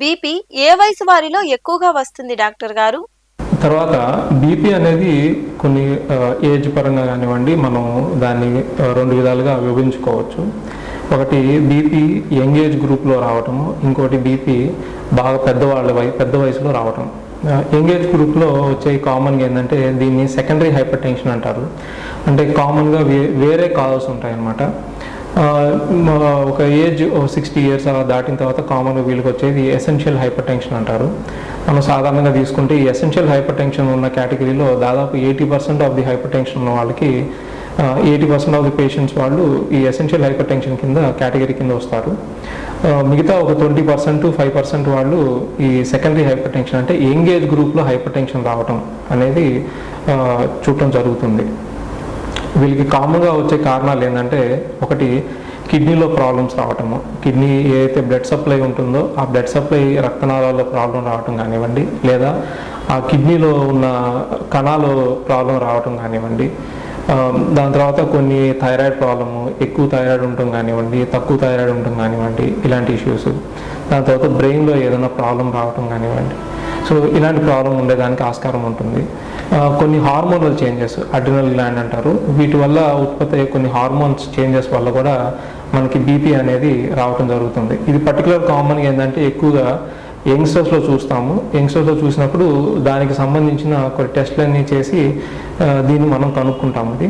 BP ఏ వయసు వారిలో ఎక్కువగా వస్తుంది డాక్టర్ గారు? తర్వాత బీపీ అనేది కొన్ని ఏజ్ పరంగా కానివ్వండి మనం దాన్ని రెండు విధాలుగా విభజించుకోవచ్చు. ఒకటి బీపీ యంగ్ ఏజ్ గ్రూప్లో రావటము ఇంకోటి బీపీ బాగా పెద్దవాళ్ళ వయ పెద్ద వయసులో రావటం. యంగ్ ఏజ్ గ్రూప్లో వచ్చే కామన్గా ఏంటంటే దీన్ని సెకండరీ హైపర్ టెన్షన్ అంటారు. అంటే కామన్గా వే వేరే కాజెస్ ఉంటాయన్నమాట. ఒక ఏజ్ సిక్స్టీ ఇయర్స్ అలా దాటిన తర్వాత కామన్గా వీళ్ళకి వచ్చేది ఎసెన్షియల్ హైపర్ టెన్షన్ అంటారు. మనం సాధారణంగా తీసుకుంటే ఈ ఎసెన్షియల్ హైపర్ టెన్షన్ ఉన్న కేటగిరీలో దాదాపు eighty percent of the hypertension ఉన్న వాళ్ళకి eighty percent of the patients వాళ్ళు ఈ ఎసెన్షియల్ హైపర్ టెన్షన్ కింద కేటగిరీ కింద వస్తారు. మిగతా ఒక ట్వంటీ పర్సెంట్ ఫైవ్ పర్సెంట్ వాళ్ళు ఈ సెకండరీ హైపర్ టెన్షన్ అంటే ఎంగేజ్ గ్రూప్లో హైపర్ టెన్షన్ రావటం అనేది చూడటం జరుగుతుంది. వీళ్ళకి కామన్గా వచ్చే కారణాలు ఏంటంటే ఒకటి కిడ్నీలో ప్రాబ్లమ్స్ రావటము. కిడ్నీ ఏదైతే బ్లడ్ సప్లై ఉంటుందో ఆ బ్లడ్ సప్లై రక్తనాళాల్లో ప్రాబ్లం రావటం కానివ్వండి లేదా ఆ కిడ్నీలో ఉన్న కణాలు ప్రాబ్లం రావటం కానివ్వండి. దాని తర్వాత కొన్ని థైరాయిడ్ ప్రాబ్లము ఎక్కువ థైరాయిడ్ ఉండటం కానివ్వండి తక్కువ థైరాయిడ్ ఉండటం కానివ్వండి ఇలాంటి ఇష్యూస్ దాని తర్వాత బ్రెయిన్లో ఏదైనా ప్రాబ్లం రావటం కానివ్వండి. సో ఇలాంటి ప్రాబ్లం ఉండేదానికి ఆస్కారం ఉంటుంది. కొన్ని హార్మోనల్ చేంజెస్ అడ్రినల్ గ్లాండ్ అంటారు. వీటి వల్ల ఉత్పత్తి అయ్యే కొన్ని హార్మోన్స్ చేంజెస్ వల్ల కూడా మనకి బీపీ అనేది రావటం జరుగుతుంది. ఇది పర్టికులర్ కామన్గా ఏంటంటే ఎక్కువగా యంగ్స్టర్స్లో చూస్తాము. యంగ్స్టర్స్లో చూసినప్పుడు దానికి సంబంధించిన కొన్ని టెస్ట్లన్నీ చేసి దీన్ని మనం కనుక్కుంటాము ఇది